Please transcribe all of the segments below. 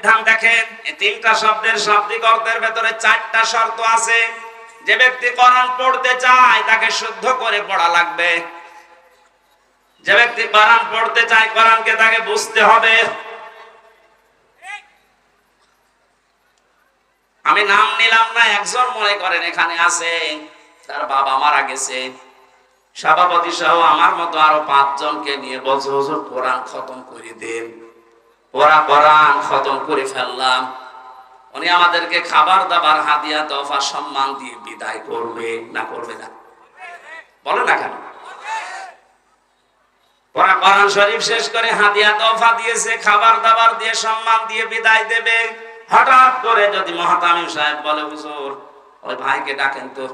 বিধান দেখেন, এই তিনটা শব্দের শাব্দিক অর্থের ভেতরে চারটা শর্ত আছে। যে ব্যক্তি কোরআন পড়তে চায়, তাকে শুদ্ধ করে পড়া লাগবে। যে ব্যক্তি কোরআন পড়তে চায়, কোরআনকে তাকে বুঝতে হবে। আমি নাম নিলাম না, একজন মনে করেন এখানে আছে, তার বাবা মারা গেছে। সভাপতি সহ আমার মতো আরও পাঁচজনকে নিয়ে বলছে, হুজুর, কোরআন খতম করে দেন। ওরা কোরআন খতম করে ফেললাম। উনি আমাদেরকে খাবার দাবার, হাদিয়া দফা সম্মান দিয়ে বিদায় করবে না করবে না? বলে না কেন? শরীফ শেষ করে হাদিয়া তফা দিয়েছে, খাবার দাবার দিয়ে সম্মান দিয়ে বিদায় দেবে। হঠাৎ করে যদি মহাতামিম সাহেব বলে, হুজুর, ওই ভাইকে ডাকেন তো।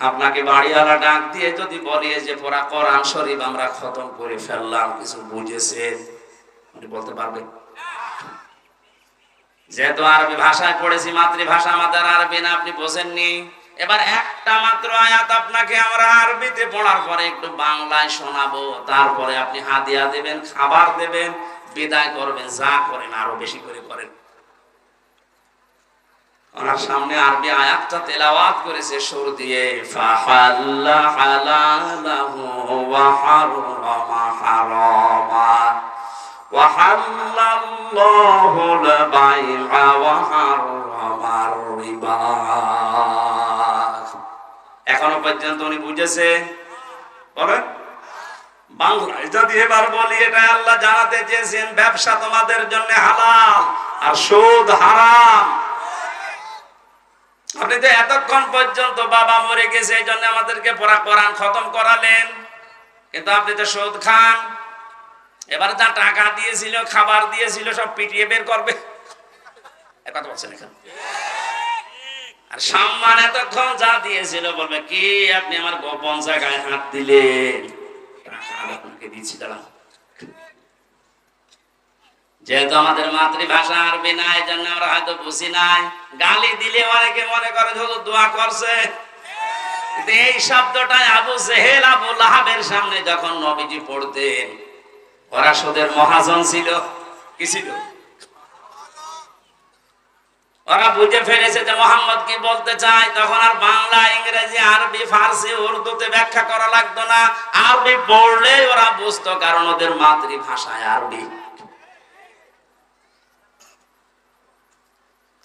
আপনাকে বাড়িওয়ালা ডাক দিয়ে যদি বলি যে, পড়া কোরআন শরীফ আমরা খতম করে ফেললাম, কিছু বুঝেছেন? উনি বলতে পারবে? যেহেতু আরবি ভাষায় পড়েছি, মাতৃভাষা আমাদের আরবি না, আপনি বোঝেননি। এবার একটা মাত্র আয়াত আপনাকে আমরা আরবিতে পড়ার পরে একটু বাংলায় শোনাবো। তারপরে আপনি হাদিয়া দেবেন, খাবার দেবেন, বিদায় করবেন, যা করেন, আরও বেশি করে করেন। ওনার সামনে আরবি আয়াতটা তেলাওয়াত করেছে সুর দিয়ে, ফাহাল্লা হালালাহু ওয়া হাররামা হারামা। وحل الله البيع وحرم الربا এখনো পর্যন্ত উনি বুঝেছে বলেন বাংলায় যদি এবার বলি এটা আল্লাহ জানাতে চেয়েছেন ব্যবসা তোমাদের জন্য হালাল আর সুদ হারাম আপনি তো এতক্ষণ পর্যন্ত বাবা মরে গেছে এই জন্য আমাদেরকে পড়া কোরআন খতম করালেন কিন্তু আপনি তো সুদ খান এবার যা টাকা দিয়েছিল, খাবার দিয়েছিল, সব পিটিয়ে বের করবে। কথা বলছেন আর সম্মান এতক্ষণ যা দিয়েছিল, বলবে, কি আপনি আমার গোপন জায়গায় হাত আপনাকে দিচ্ছি দাঁড়া যেহেতু আমাদের মাতৃভাষা আরবি জন্য আমরা হয়তো বুঝি নাই। গালি দিলে অনেকে মনে করে দোয়া করছে। এই শব্দটা আবু জেহেল আবু লাহাবের সামনে যখন নবীজি পড়তেন ওরা সুদের মহাজন ছিল। কি ছিল? ওরা বুঝে ফেলেছে যে মোহাম্মদ কি বলতে চায়। তখন আর বাংলা, ইংরেজি, আরবি, ফার্সি, উর্দুতে ব্যাখ্যা করা লাগতো না। আরবি পড়লে ওরা বুঝতো, কারণ ওদের মাতৃভাষায় আরবি।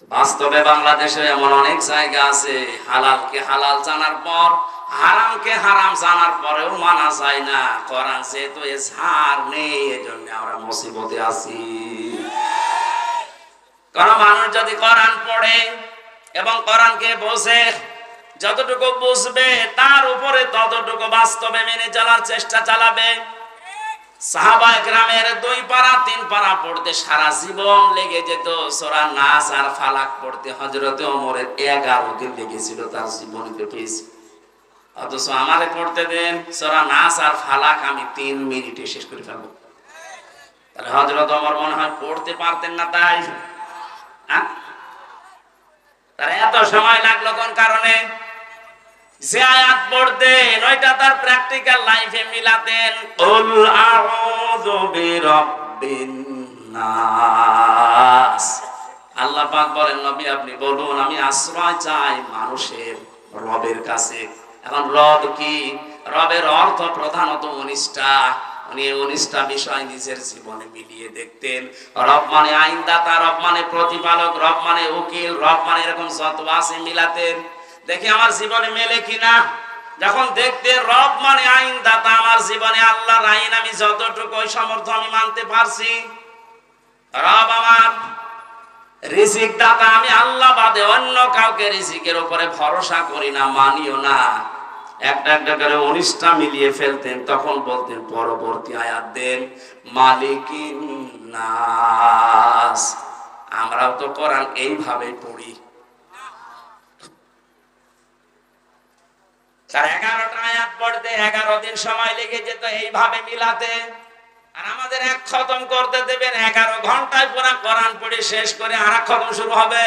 বাস্তবে বাংলাদেশে এমন অনেক জায়গা আছে, হালালকে হালাল জানার পর, হারামকে হারাম জানার পরেও মানা যায় না। কোরআন যেহেতু এ ঝাড় নেই, এজন্য আমরা মুসিবতে আছি। কোন মানুষ যদি কোরআন পড়ে এবং কোরআনকে বোঝে, যতটুকু বুঝবে, তার উপরে ততটুকু বাস্তবে মেনে চলার চেষ্টা চালাবে। সাহাবা দুই পাড়া, তিন পাড়া পড়তে সারা জীবন লেগে যেত। নাচ আর ফালাক পড়তে এগারো দিন লেগেছিল তার পেয়েছি। অথচ আমারে পড়তে দেন নাচ আর ফালাক আমি তিন মিনিটে শেষ করে ফেলব। তাহলে হজরত অমর মনে হয় পড়তে পারতেন না তাই। হ্যাঁ? এত সময় লাগল কোন কারণে? যে আয়াত পড়তেন, ওইটা তার প্র্যাকটিক্যাল লাইফে মিলাতেন। কুল আউযু বিরাব্বিন নাস। আল্লাহ পাক বলেন, নবী, আপনি বলুন, আমি আশ্রয় চাই মানুষের রবের কাছে। এখন রব কি? রবের অর্থ প্রধানত উনিশটা। উনি উনিশটা বিষয় নিজের জীবনে মিলিয়ে দেখতেন। রব মানে আইনদাতা, রব মানে প্রতিপালক, রব মানে উকিল, রব মানে এরকম যত আছে মিলাতেন। দেখি আমার জীবনে মেলে কিনা। যখন দেখতে রব মানে আইন দাতা আমার জীবনে আল্লাহর আইন আমি যতটুকু, ওই সমর্থ আমি মানতে পারছি। রব আমার রিজিক দাতা, আমি আল্লাহ বাদে অন্য কাউকে রিজিকের উপরে ভরসা করি না, মানিও না। একটা একটা করে উনিশটা মিলিয়ে ফেলতেন, তখন বলতেন, পরবর্তী আয়াত দেন, মালিকিন নাস। আমরাও তো কোরআন এইভাবে পড়ি। তার এগারোটা আয়াত পড়তে এগারো দিন সময় লেগে যেত এইভাবে মিলাতে। আর আমাদের এক খতম করতে দেবেন এগারো ঘন্টায় পুরা কোরআন পড়ে শেষ করে আর খতম শুরু হবে।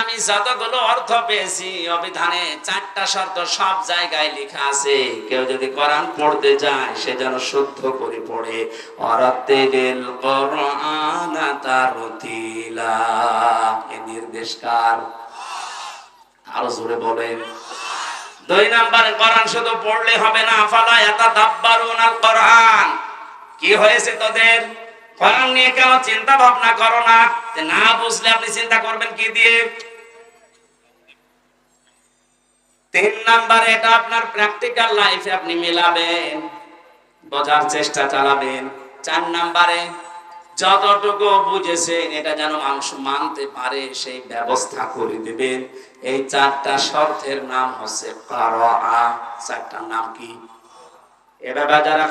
আমি যতগুলো অর্থ পেয়েছি অভিধানে চারটা শর্ত সব জায়গায় লেখা আছে। কেউ যদি কোরআন পড়তে যায়, সে যেন শুদ্ধ করে পড়ে। অরাতেল কোরআন তারতিলা এ নির্দেশকার আরও জোরে বলেন দুই নম্বরে কোরআন শুধু পড়লে হবে না, ফালা ইয়াতাদাব্বারুন আল কোরআন। কি হয়েছে তোদের? কোরআন নিয়ে কেন চিন্তা ভাবনা করো না না বুঝলে আপনি চিন্তা করবেন কি দিয়ে? তিন নাম্বার, এটা আপনার প্র্যাকটিক্যাল লাইফে আপনি মেলাবেন, বোঝার চেষ্টা চালাবেন। চার নাম্বারে যতটুকু বুঝেছেন, এটা যেন মানুষ মানতে পারে, সেই ব্যবস্থা করে দিবেন। এই চারটা শর্তের নাম হচ্ছে চারটার নাম কি? এভাবে যারা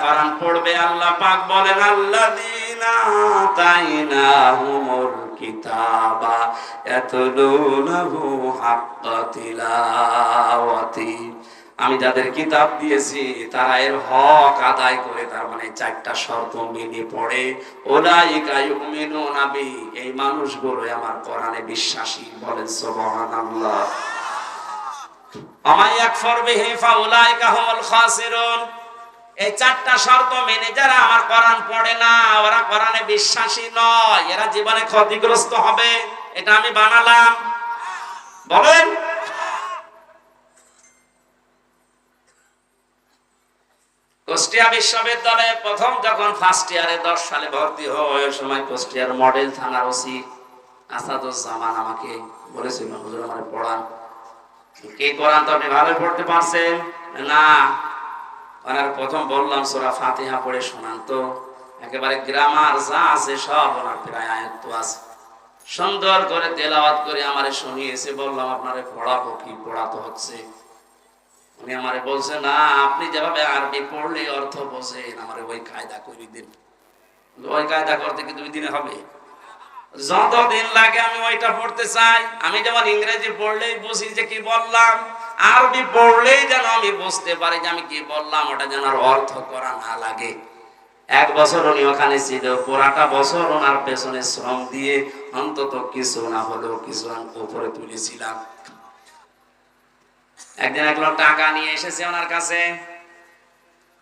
আমি যাদের কিতাব দিয়েছি, তারা এর হক আদায় করে তার মানে চারটা শর্ত মেনে পড়ে। ওলাইকা ইউমিনুনা এই মানুষগুলো আমার কোরআনে বিশ্বাসী বলেন সুবহানাল্লাহ। আমায় খাসিরুন। এই চারটা শর্ত মেনে যারা আমার কোরআন পড়ে না, ওরা কোরআনে বিশ্বাসী নয়। এরা জীবনে ক্ষতিগ্রস্ত হবে, এটা আমি বানালাম। বলেন কুষ্টিয়া বিশ্ববিদ্যালয়ে প্রথম যখন ফার্স্ট ইয়ারে দশ সালে ভর্তি হয় ওই সময় কুষ্টিয়ার মডেল থানার ওসি আসাদুজ্জামান আমাকে বলেছিল হুজুর আমার পড়ান। কে কোরআন তো আপনি ভালো পড়তে পারছেন? না। ওনার প্রথম বললাম, সোরা ফাতিহা পড়ে শোনান তো। একেবারে গ্রামার যা আছে সব ওনার প্রায় আয়ত্ত আছে। সুন্দর করে তেলাওয়াত করে আমারে শুনিয়েছে, বললাম, আপনারে পড়াবো কি? পড়াতে হচ্ছে। উনি আমারে বলছে, না, আপনি যেভাবে আরবি পড়লে অর্থ বোঝেন, আমারে ওই কায়দা করে দিন। ওই কায়দা করতে কি দুই দিনে হবে? যত দিন লাগে আমি ওইটা পড়তে চাই। আমি যেমন ইংরেজি পড়লেই বুঝি যে কি বললাম, আরবি পড়লেই যেন আমি বুঝতে পারি যে আমি কি বললাম, ওটা যেন আর অর্থ করা না লাগে। এক বছর উনি ওখানে ছিল, পুরাটা বছর ওনার পেছনে শ্রম দিয়ে অন্তত কিছু না হলেও কিছু উপরে তুলেছিলাম। একদিন এক লোক টাকা নিয়ে এসেছে ওনার কাছে।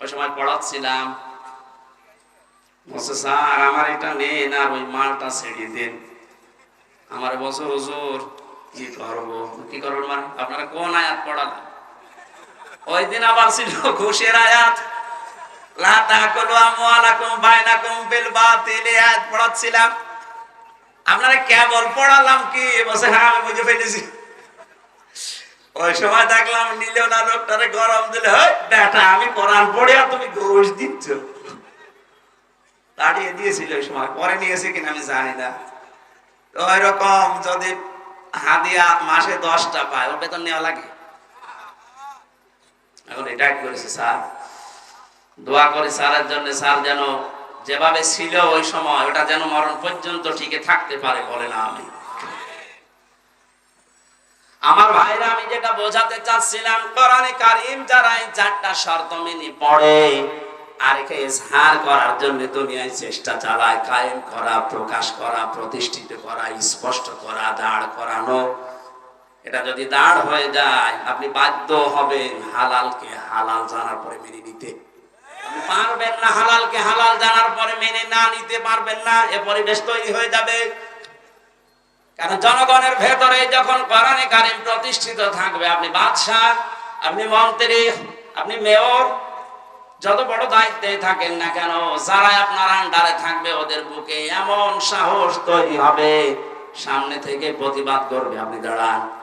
ওই সময় পড়াচ্ছিলাম। স্যার, আমার এটা নেন আর ওই মালটা ছেড়িয়ে দেন। আমার বছর হুজুর, কি করব? কি করবেন মানে? আপনারা কোন আয়াত পড়ালেন? ওই দিন আবার ছিল ঘুষের আয়াত। আপনারা কেবল পড়ালাম কি? বসে হ্যাঁ আমি বুঝে ফেলেছি। ওই সময় দেখলাম নিলে না গরম দিলে বেটা, আমি কোরআন পড়ে আর তুমি ঘুষ দিচ্ছ। তাড়িয়ে দিয়েছিল ওই সময়। পরে নিয়েছে কিনা আমি জানি না। তো যদি হাদিয়া মাসে দশটা পায়, ওর বেতন নেওয়া লাগে? এখন এটা করেছে স্যার। দোয়া করে স্যারের জন্য, স্যার যেন যেভাবে ছিল ওই সময়, ওটা যেন মরণ পর্যন্ত টিকে থাকতে পারে বলে না আমি। আমার ভাইরা, আমি যেটা বোঝাতে চাচ্ছিলাম, কোরআনে কারিম যারা চারটা শর্ত মেনে পড়ে আর ইজহার করার জন্য দুনিয়ায় চেষ্টা চালায়, কায়েম করা, প্রকাশ করা, প্রতিষ্ঠিত করা, স্পষ্ট করা, দাঁড় করানো। এটা যদি দাঁড় হয়ে যায়, আপনি বাধ্য হবেন হালালকে হালাল জানার পরে মেনে নিতে। পারবেন না হালালকে হালাল জানার পরে মেনে না নিতে পারবেন না, এ পরিবেশ তৈরি হয়ে যাবে। কারণ জনগণের ভেতরে যখন কোরআনে কারিম প্রতিষ্ঠিত থাকবে, আপনি বাদশাহ, আপনি মন্ত্রী, আপনি মেয়র, যত বড় দায়িত্বে থাকেন না কেন যারা আপনার আন্ডারে থাকবে, ওদের বুকে এমন সাহস তৈরি হবে, সামনে থেকে প্রতিবাদ করবে। আপনি দাঁড়ান।